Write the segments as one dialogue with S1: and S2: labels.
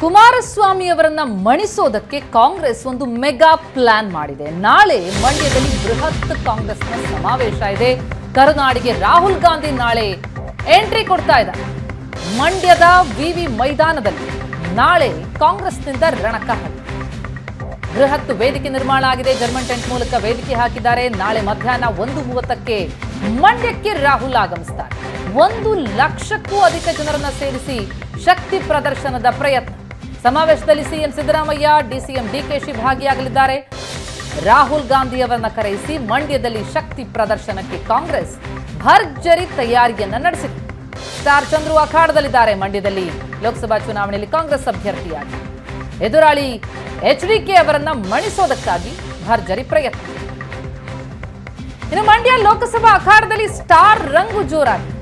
S1: ಕುಮಾರಸ್ವಾಮಿ ಅವರನ್ನ ಮಣಿಸೋದಕ್ಕೆ ಕಾಂಗ್ರೆಸ್ ಒಂದು mega plan ಮಾಡಿದೆ. ನಾಳೆ ಮಂಡ್ಯದಲ್ಲಿ ಬೃಹತ್ ಕಾಂಗ್ರೆಸ್ನ ಸಮಾವೇಶ ಇದೆ. ಕರುನಾಡಿಗೆ ರಾಹುಲ್ ಗಾಂಧಿ ನಾಳೆ ಎಂಟ್ರಿ ಕೊಡ್ತಾ ಇದ್ದ ಮಂಡ್ಯದ ವಿವಿ ಮೈದಾನದಲ್ಲಿ ನಾಳೆ ಕಾಂಗ್ರೆಸ್ನಿಂದ ಹಾಕಿ ಬೃಹತ್ ವೇದಿಕೆ ನಿರ್ಮಾಣ ಆಗಿದೆ. ಜರ್ಮನ್ ಟೆಂಟ್ ಮೂಲಕ ವೇದಿಕೆ ಹಾಕಿದ್ದಾರೆ. ನಾಳೆ ಮಧ್ಯಾಹ್ನ ಒಂದು ಮೂವತ್ತಕ್ಕೆ ಮಂಡ್ಯಕ್ಕೆ ರಾಹುಲ್ ಆಗಮಿಸ್ತಾರೆ. ಒಂದು ಲಕ್ಷಕ್ಕೂ ಅಧಿಕ ಜನರನ್ನ ಸೇರಿಸಿ ಶಕ್ತಿ ಪ್ರದರ್ಶನದ ಪ್ರಯತ್ನ. ಸಮಾವೇಶದಲ್ಲಿ ಸಿಎಂ ಸಿದ್ದರಾಮಯ್ಯ, ಡಿಸಿಎಂ ಡಿಕೆಶಿ ಭಾಗಿಯಾಗಲಿದ್ದಾರೆ ರಾಹುಲ್ ಗಾಂಧಿ ಅವರನ್ನ ಕರೆಯಿಸಿ ಮಂಡ್ಯದಲ್ಲಿ ಶಕ್ತಿ ಪ್ರದರ್ಶನಕ್ಕೆ ಕಾಂಗ್ರೆಸ್ ಭರ್ಜರಿ ತಯಾರಿಯನ್ನ ನಡೆಸಿತು ಸ್ಟಾರ್ ಚಂದ್ರು ಅಖಾಡದಲ್ಲಿದ್ದಾರೆ ಮಂಡ್ಯದಲ್ಲಿ. ಲೋಕಸಭಾ ಚುನಾವಣೆಯಲ್ಲಿ ಕಾಂಗ್ರೆಸ್ ಅಭ್ಯರ್ಥಿಯಾಗಿ. ಎದುರಾಳಿ ಎಚ್ ಡಿ ಕೆ ಅವರನ್ನ ಮಣಿಸೋದಕ್ಕಾಗಿ ಭರ್ಜರಿ ಪ್ರಯತ್ನ. ಇನ್ನು ಮಂಡ್ಯ ಲೋಕಸಭಾ ಅಖಾಡದಲ್ಲಿ ಸ್ಟಾರ್ ರಂಗು ಜೋರಾಗಿದೆ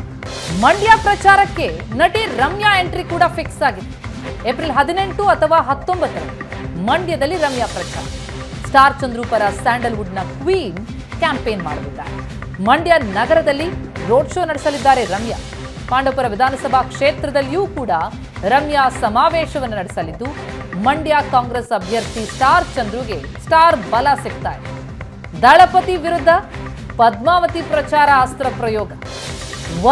S1: ಮಂಡ್ಯ ಪ್ರಚಾರಕ್ಕೆ ನಟಿ ರಮ್ಯಾ ಎಂಟ್ರಿ ಕೂಡ ಫಿಕ್ಸ್ ಆಗಿದೆ. ಏಪ್ರಿಲ್ ಹದಿನೆಂಟು ಅಥವಾ ಹತ್ತೊಂಬತ್ತರ ಮಂಡ್ಯದಲ್ಲಿ ರಮ್ಯಾ ಪ್ರಚಾರ. ಸ್ಟಾರ್ ಚಂದ್ರು ಪರ ಸ್ಯಾಂಡಲ್ವುಡ್ನ ಕ್ವೀನ್ ಕ್ಯಾಂಪೇನ್ ಮಾಡಲಿದ್ದಾರೆ ಮಂಡ್ಯ ನಗರದಲ್ಲಿ ರೋಡ್ ಶೋ ನಡೆಸಲಿದ್ದಾರೆ ರಮ್ಯಾ. ಪಾಂಡವಪುರ ವಿಧಾನಸಭಾ ಕ್ಷೇತ್ರದಲ್ಲಿಯೂ ಕೂಡ ರಮ್ಯಾ ಸಮಾವೇಶವನ್ನು ನಡೆಸಲಿದ್ದು, ಮಂಡ್ಯ ಕಾಂಗ್ರೆಸ್ ಅಭ್ಯರ್ಥಿ ಸ್ಟಾರ್ ಚಂದ್ರುಗೆ ಸ್ಟಾರ್ ಬಲ ಸಿಗ್ತಾ ಇದೆ. ದಳಪತಿ ವಿರುದ್ಧ ಪದ್ಮಾವತಿ ಪ್ರಚಾರ ಅಸ್ತ್ರ ಪ್ರಯೋಗ.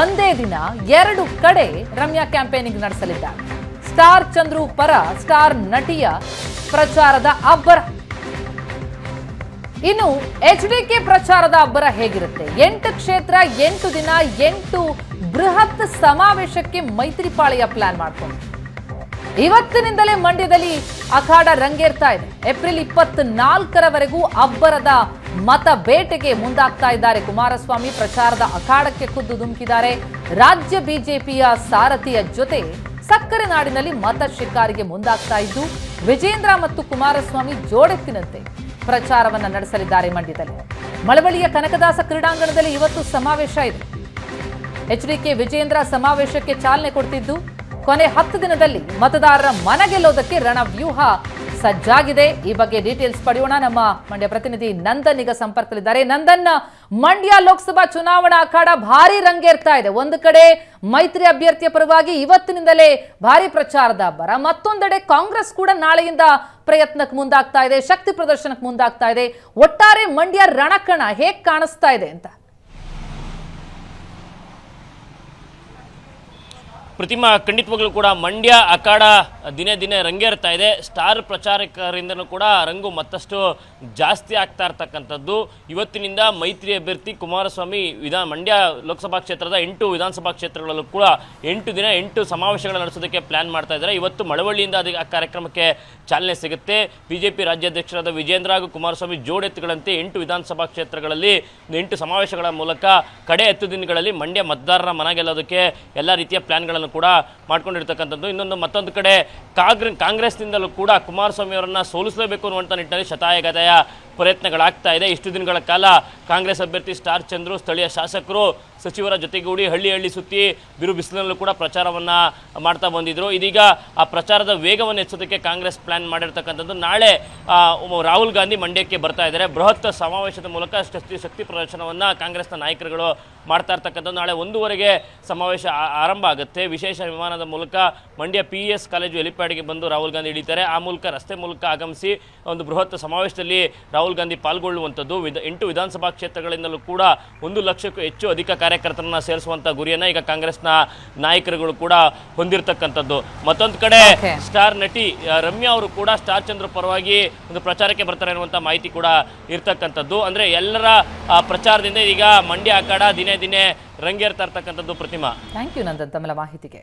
S1: ಒಂದೇ ದಿನ ಎರಡು ಕಡೆ ರಮ್ಯಾ ಕ್ಯಾಂಪೇನಿಂಗ್ ನಡೆಸಲಿದ್ದಾರೆ. ಸ್ಟಾರ್ ಚಂದ್ರು ಪರ ಸ್ಟಾರ್ ನಟಿಯ ಪ್ರಚಾರದ ಅಬ್ಬರ. ಇನ್ನು ಎಚ್ ಡಿ ಕೆ ಪ್ರಚಾರದ ಅಬ್ಬರ ಹೇಗಿರುತ್ತೆ? ಎಂಟು ಕ್ಷೇತ್ರ, ಎಂಟು ದಿನ, ಎಂಟು ಬೃಹತ್ ಸಮಾವೇಶಕ್ಕೆ ಮೈತ್ರಿಪಾಳೆಯ ಪ್ಲಾನ್ ಮಾಡ್ಕೊಂಡು. ಇವತ್ತಿನಿಂದಲೇ ಮಂಡ್ಯದಲ್ಲಿ ಅಖಾಡ ರಂಗೇರ್ತಾ ಇದೆ. ಏಪ್ರಿಲ್ ಇಪ್ಪತ್ನಾಲ್ಕರವರೆಗೂ ಅಬ್ಬರದ ಮತ ಬೇಟೆಗೆ ಮುಂದಾಗ್ತಾ ಇದ್ದಾರೆ. ಕುಮಾರಸ್ವಾಮಿ ಪ್ರಚಾರದ ಅಖಾಡಕ್ಕೆ ಖುದ್ದು ಧುಮುಕಿದ್ದಾರೆ. ರಾಜ್ಯ ಬಿಜೆಪಿಯ ಸಾರಥಿಯ ಜೊತೆ ಸಕ್ಕರೆ ನಾಡಿನಲ್ಲಿ ಮತ ಶಿಕಾರಿಗೆ ಮುಂದಾಗ್ತಾ ಇದ್ದು, ವಿಜೇಂದ್ರ ಮತ್ತು ಕುಮಾರಸ್ವಾಮಿ ಜೋಡೆತ್ತಿನಂತೆ ಪ್ರಚಾರವನ್ನ ನಡೆಸಲಿದ್ದಾರೆ ಮಂಡ್ಯದಲ್ಲಿ. ಮಳವಳ್ಳಿಯ ಕನಕದಾಸ ಕ್ರೀಡಾಂಗಣದಲ್ಲಿ ಇವತ್ತು ಸಮಾವೇಶ ಇದೆ. ಎಚ್ಡಿಕೆ ವಿಜೇಂದ್ರ ಸಮಾವೇಶಕ್ಕೆ ಚಾಲನೆ ಕೊಡ್ತಿದ್ದು, ಕೊನೆ ಹತ್ತು ದಿನದಲ್ಲಿ ಮತದಾರರ ಮನ ಗೆಲ್ಲೋದಕ್ಕೆ ರಣವ್ಯೂಹ ಸಜ್ಜಾಗಿದೆ. ಈ ಬಗ್ಗೆ ಡೀಟೇಲ್ಸ್ ಪಡೆಯೋಣ. ನಮ್ಮ ಮಂಡ್ಯ ಪ್ರತಿನಿಧಿ ನಂದನ್ ಈಗ ಸಂಪರ್ಕದಲ್ಲಿದ್ದಾರೆ. ನಂದನ್, ಮಂಡ್ಯ ಲೋಕಸಭಾ ಚುನಾವಣಾ ಅಖಾಡ ಭಾರಿ ರಂಗೇರ್ತಾ ಇದೆ. ಒಂದು ಕಡೆ ಮೈತ್ರಿ ಅಭ್ಯರ್ಥಿಯ ಪರವಾಗಿ ಇವತ್ತಿನಿಂದಲೇ ಭಾರಿ ಪ್ರಚಾರದ ಬರ. ಮತ್ತೊಂದೆಡೆ ಕಾಂಗ್ರೆಸ್ ಕೂಡ ನಾಳೆಯಿಂದ ಪ್ರಯತ್ನಕ್ಕೆ ಮುಂದಾಗ್ತಾ ಇದೆ. ಶಕ್ತಿ ಪ್ರದರ್ಶನಕ್ಕೆ ಮುಂದಾಗ್ತಾ ಇದೆ. ಒಟ್ಟಾರೆ ಮಂಡ್ಯ ರಣಕಣ ಹೇಗೆ ಕಾಣಿಸ್ತಾ ಇದೆ ಅಂತ.
S2: ಪ್ರತಿಮಾ ಖಂಡಿತವಾಗ್ಲೂ ಕೂಡ ಮಂಡ್ಯ ಅಖಾಡ ದಿನೇ ದಿನೇ ರಂಗೇರ್ತಾ ಇದೆ. ಸ್ಟಾರ್ ಪ್ರಚಾರಕರಿಂದಲೂ ಕೂಡ ರಂಗು ಮತ್ತಷ್ಟು ಜಾಸ್ತಿ ಆಗ್ತಾ ಇರ್ತಕ್ಕಂಥದ್ದು. ಇವತ್ತಿನಿಂದ ಮೈತ್ರಿ ಅಭ್ಯರ್ಥಿ ಕುಮಾರಸ್ವಾಮಿ ವಿಧಾನ ಮಂಡ್ಯ ಲೋಕಸಭಾ ಕ್ಷೇತ್ರದ ಎಂಟು ವಿಧಾನಸಭಾ ಕ್ಷೇತ್ರಗಳಲ್ಲೂ ಕೂಡ ಎಂಟು ದಿನ ಎಂಟು ಸಮಾವೇಶಗಳನ್ನು ನಡೆಸೋದಕ್ಕೆ ಪ್ಲ್ಯಾನ್ ಮಾಡ್ತಾ ಇದ್ದಾರೆ. ಇವತ್ತು ಮಳವಳ್ಳಿಯಿಂದ ಅದು ಆ ಕಾರ್ಯಕ್ರಮಕ್ಕೆ ಚಾಲನೆ ಸಿಗುತ್ತೆ. ಬಿಜೆಪಿ ರಾಜ್ಯಾಧ್ಯಕ್ಷರಾದ ವಿಜೇಂದ್ರ ಹಾಗೂ ಕುಮಾರಸ್ವಾಮಿ ಜೋಡೆತ್ತುಗಳಂತೆ ಎಂಟು ವಿಧಾನಸಭಾ ಕ್ಷೇತ್ರಗಳಲ್ಲಿ ಎಂಟು ಸಮಾವೇಶಗಳ ಮೂಲಕ ಕಡೆ ಹತ್ತು ದಿನಗಳಲ್ಲಿ ಮಂಡ್ಯ ಮತದಾರರ ಮನ ಗೆಲ್ಲೋದಕ್ಕೆ ಎಲ್ಲ ರೀತಿಯ ಪ್ಲ್ಯಾನ್ಗಳನ್ನು ಕೂಡ ಮಾಡ್ಕೊಂಡಿರ್ತಕ್ಕಂಥದ್ದು. ಇನ್ನೊಂದು ಮತ್ತೊಂದು ಕಡೆ ಕಾಂಗ್ರೆ ಕಾಂಗ್ರೆಸ್ನಿಂದಲೂ ಕೂಡ ಕುಮಾರಸ್ವಾಮಿ ಅವರನ್ನು ಸೋಲಿಸಲೇಬೇಕು ಅನ್ನುವಂಥ ನಿಟ್ಟಿನಲ್ಲಿ ಶತಾಯಗತಾಯ ಪ್ರಯತ್ನಗಳಾಗ್ತಾ ಇದೆ. ಇಷ್ಟು ದಿನಗಳ ಕಾಲ ಕಾಂಗ್ರೆಸ್ ಅಭ್ಯರ್ಥಿ ಸ್ಟಾರ್ ಚಂದ್ರು, ಸ್ಥಳೀಯ ಶಾಸಕರು, ಸಚಿವರ ಜೊತೆಗೂಡಿ ಹಳ್ಳಿ ಹಳ್ಳಿ ಸುತ್ತಿ ಬಿರು ಬಿಸಿಲಿನಲ್ಲೂ ಕೂಡ ಪ್ರಚಾರವನ್ನು ಮಾಡ್ತಾ ಬಂದಿದ್ರು. ಇದೀಗ ಆ ಪ್ರಚಾರದ ವೇಗವನ್ನು ಹೆಚ್ಚೋದಕ್ಕೆ ಕಾಂಗ್ರೆಸ್ ಪ್ಲಾನ್ ಮಾಡಿರ್ತಕ್ಕಂಥದ್ದು. ನಾಳೆ ರಾಹುಲ್ ಗಾಂಧಿ ಮಂಡ್ಯಕ್ಕೆ ಬರ್ತಾ ಇದ್ದಾರೆ. ಬೃಹತ್ ಸಮಾವೇಶದ ಮೂಲಕ ಶಕ್ತಿ ಶಕ್ತಿ ಪ್ರದರ್ಶನವನ್ನು ಕಾಂಗ್ರೆಸ್ನ ನಾಯಕರುಗಳು ಮಾಡ್ತಾ ಇರ್ತಕ್ಕಂಥದ್ದು. ನಾಳೆ ಒಂದೂವರೆಗೆ ಸಮಾವೇಶ ಆರಂಭ ಆಗುತ್ತೆ. ವಿಶೇಷ ವಿಮಾನದ ಮೂಲಕ ಮಂಡ್ಯ ಪಿ ಎಸ್ ಕಾಲೇಜು ಹೆಲಿಪ್ಯಾಡ್ಗೆ ಬಂದು ರಾಹುಲ್ ಗಾಂಧಿ ಇಳಿತಾರೆ ಆ ಮೂಲಕ ರಸ್ತೆ ಮೂಲಕ ಆಗಮಿಸಿ ಒಂದು ಬೃಹತ್ ಸಮಾವೇಶದಲ್ಲಿ ರಾಹುಲ್ ಗಾಂಧಿ ಪಾಲ್ಗೊಳ್ಳುವಂಥದ್ದು. ವಿಧ ಎಂಟು ವಿಧಾನಸಭಾ ಕ್ಷೇತ್ರಗಳಿಂದಲೂ ಕೂಡ ಒಂದು ಲಕ್ಷಕ್ಕೂ ಹೆಚ್ಚು ಅಧಿಕ ಕಾರ್ಯಕರ್ತರನ್ನ ಸೇರಿಸುವಂಥ ಗುರಿಯನ್ನು ಈಗ ಕಾಂಗ್ರೆಸ್ನ ನಾಯಕರುಗಳು ಕೂಡ ಹೊಂದಿರತಕ್ಕಂಥದ್ದು. ಮತ್ತೊಂದು ಕಡೆ ಸ್ಟಾರ್ ನಟಿ ರಮ್ಯಾ ಅವರು ಕೂಡ ಸ್ಟಾರ್ ಚಂದ್ರ ಪರವಾಗಿ ಒಂದು ಪ್ರಚಾರಕ್ಕೆ ಬರ್ತಾರೆ ಅನ್ನುವಂಥ ಮಾಹಿತಿ ಕೂಡ ಇರ್ತಕ್ಕಂಥದ್ದು. ಅಂದರೆ ಎಲ್ಲರ ಪ್ರಚಾರದಿಂದ ಈಗ ಮಂಡ್ಯ ಅಖಾಡ ದಿನೇ ದಿನೇ ರಂಗೇರ್ತಾ ಇರ್ತಕ್ಕಂಥದ್ದು ಪ್ರತಿಮಾ.
S1: ಥ್ಯಾಂಕ್ ಯು ನಂದನ್ ತಮ್ಮೆಲ್ಲ ಮಾಹಿತಿಗೆ.